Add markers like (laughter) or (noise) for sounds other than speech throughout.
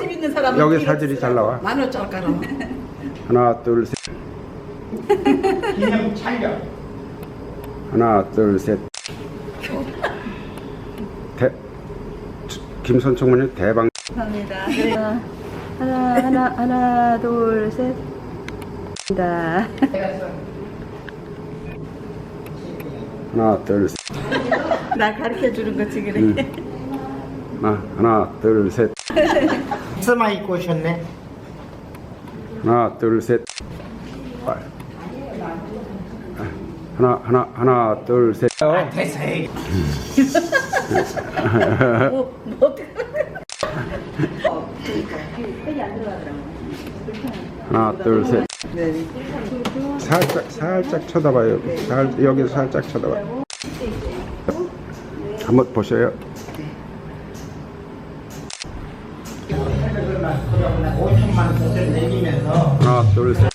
집 있는 사람은 여기 사진이 잘 나와. 만원 쩔까로. (laughs) 하나, 둘, 셋. 기념 촬영. 하나, 둘, 셋. 대, 김선 총무님 대방. 감사합니다. 하나 하나 하나 둘 셋. 다 하나, 둘, 셋. 나 가르쳐 주는 거지 그래. 음. 하나, 하나, 둘, 셋. 스마 입고 오셨네. 하나, 둘, 셋. 빨. 하나, 하나, 하나, 둘, 셋. 됐어요. 뭐, 뭐 어떻게? 하나, 둘, 셋. 네. 살짝, 살짝 쳐다봐요. 살, 여기서 살짝 쳐다봐. 한번 보셔요. 하나, 둘, 셋.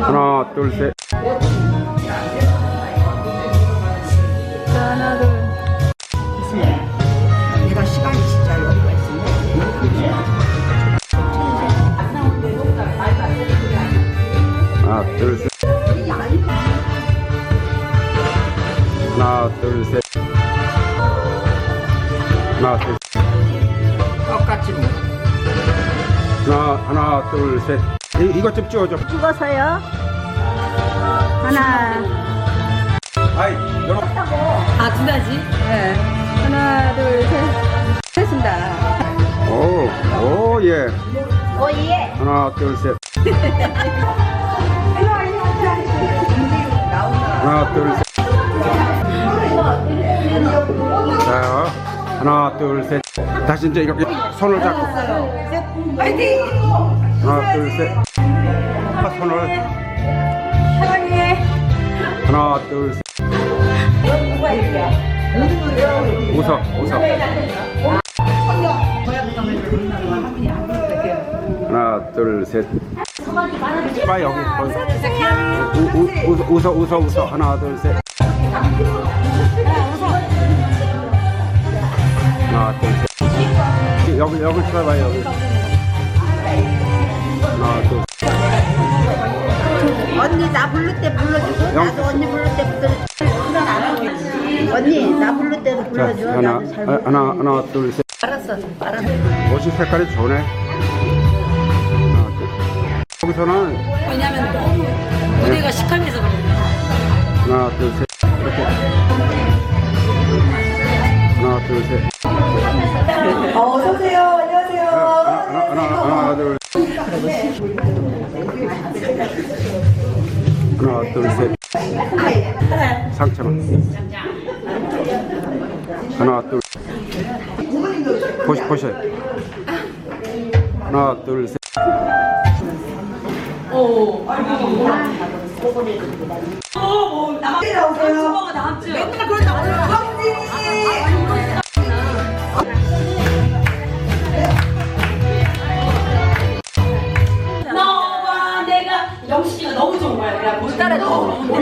하나, 둘, 셋. 하나 둘. 내가 시간이 진짜 여유가 있으면 하나, 둘, 셋. 하나, 둘, 셋. 하나, 하나, 둘, 셋. 이, 이것 좀 찍어줘. 찍어서요. 하나. 아이, 여러분. 아, 두 가지? 네. 하나 둘 셋. 됐습니다. 오, 오, 예. 오 예. 하나, 둘, 셋. 하나, 둘, 셋. 자, 하나, 둘, 셋. 다시 이제 이렇게 손을 잡고. 파이팅! 하나, 둘, 셋. 손을. 사랑해. 하나, 둘, 셋. 웃어, 웃어. 하나, 둘, 셋. 빠 여기. 우, 우, 웃어, 웃어, 웃어. 하나, 둘, 셋. 하나, 둘, 셋. 여기, 여기 쳐봐, 여기. 하나, 둘, 언니 나 부를 때 불러주고 영- 나도 언니 부를 때 불러줘 언니 나 부를 때도 자, 불러줘 하나, 나도 잘 아, 하나, 하나, 둘, 셋. 알았어, 알았어. 옷이 색깔이 좋네. 하나, 둘. 여기서는 왜냐면 너무 무대가 시커매서 그래. 하나, 둘, 셋. 이렇게. 하나, 둘, 셋. 어, 어서오세요. 안녕하세요. 하나, 하나, 하나, 하나, 둘. 하나, 둘, 셋. 상처만. 하나, 둘. 보시, 보셔요. 하나, 둘, 셋. 맨날 그런다고. 영수 씨가 너무 좋은 거야. 내가 못 따라 너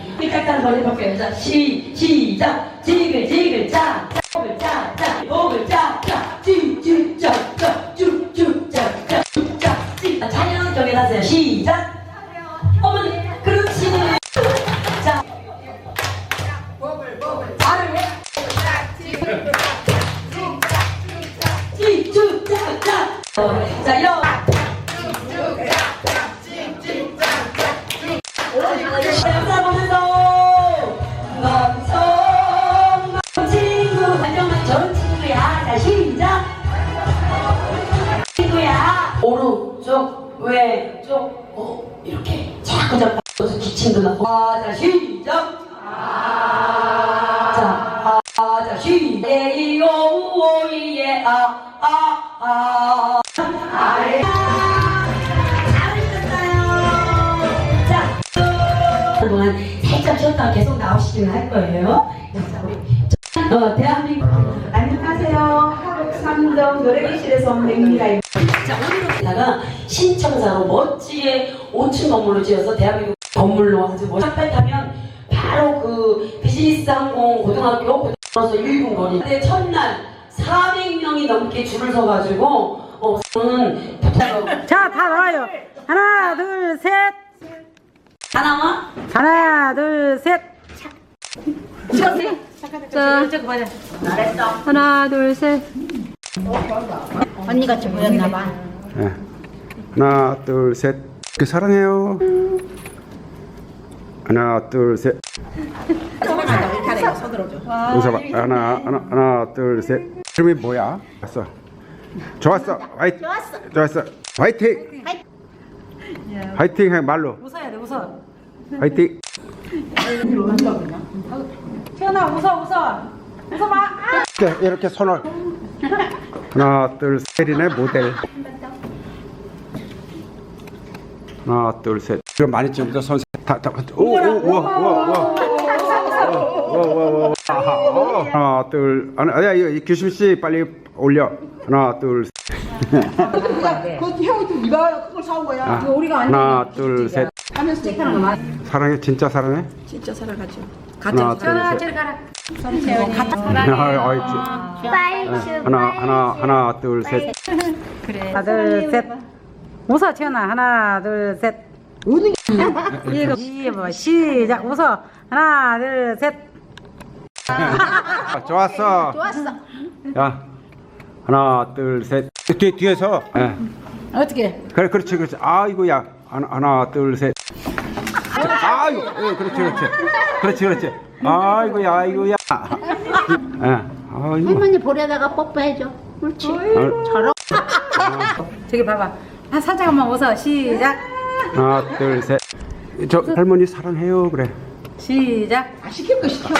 걸 해볼게요. 자, 시, 시작. 지글, 지글, 짝, 짝, 목을 짝, 짝, 목을 짝, 짝, 찌, 찌, 짝, 짝, 쭈, 쭈, 짝, 짝, 쭈, 짝, 찌. 자, 자연스럽게 하세요. 시작. 어머니, 그렇지. 자, 말을 해. 찌, 쭈, 짝, 짝. 어, 자, 여. 영 오른쪽 왼쪽 어 이렇게 자꾸 자꾸 기침도 나고 아자 시작 자, 아, 자, 시, 예, 이, 오, 오, 이, 예, 아, 아, 아. 아래. 잘하셨어요. 자, 동안 살짝 쉬었다가 계속 나오시기는 할 거예요. 자, 우리, 어, 대한민국. 안녕하세요. 한국 삼동 노래교실에서 온 백미라입니다. 자, 오늘은 신청사로 멋지게 5층 건물로 지어서 대한민국 건물로 아주 멋지게 타면 바로 그 비즈니스 항공 고등학교 고등학교에서 1분 거리. 근데 첫날 400명이 넘게 줄을 서가지고 어, 저는 자, 다 나와요. 하나, 둘, 셋. 하나와 하나, 둘, 셋. 자, 하나, 둘, 셋. 언니가 좀 보였나 봐. 예. 하나, 둘, 셋. 그 사랑해요. 하나, 둘, 셋. 웃어봐. 하나, 하나, 하나, 둘, 셋. 이름이 뭐야? 좋았어. 좋았어. 화이 좋았어. 좋았어. 화이팅. 화이팅 해 말로. 웃어야 돼, 웃어. 화이팅. 태연아, 웃어, 웃어. 웃어봐. 이렇게, 이렇게 손을. 하나, 둘, 셋이네 모델. 하나, 둘, 셋. 그럼 많이 찍으면서 선생 다, 다, 오, 오, 우와, 우와, 우와. 우와, 우와, 우와. 아하, 어. 하나, 둘, 하나, 야, 이거 규심 씨 빨리 올려. 하나, 둘, 셋. 그 형이 이거 그걸 사온 거야. 아, 하나, 둘, 셋. 하면서 찍는 거 사랑해, 진짜 사랑해? 진짜 사랑하죠. (laughs) 하나, 둘, 셋. 아, 어이, 지- 네, 하나, 하나, 하나, 둘, 셋. 하나, 둘, 셋. 웃어, 태연아. 하나, 둘, 셋. 우는 이거 시- 시작. 웃어. 하나, 둘, 셋. 아, (laughs) 좋았어. 좋았어. 야, 하나, 둘, 셋. 뒤 뒤에서. 예. 어떻게? 그래, 그렇지, 그렇지. 아이고야. 하나, 하나, 둘, 셋. 예, 그렇지, 그렇지. 그렇지, 그렇지. 아이고야, 아이고야. 예, 아이고. 할머니 볼에다가 뽀뽀해줘. 그렇지. 아, 저기 봐봐. 한 살짝 한번 웃어. 시작. 하나, 둘, 셋. 저 할머니 사랑해요, 그래. 시작. 아, 시킬 거 시켜.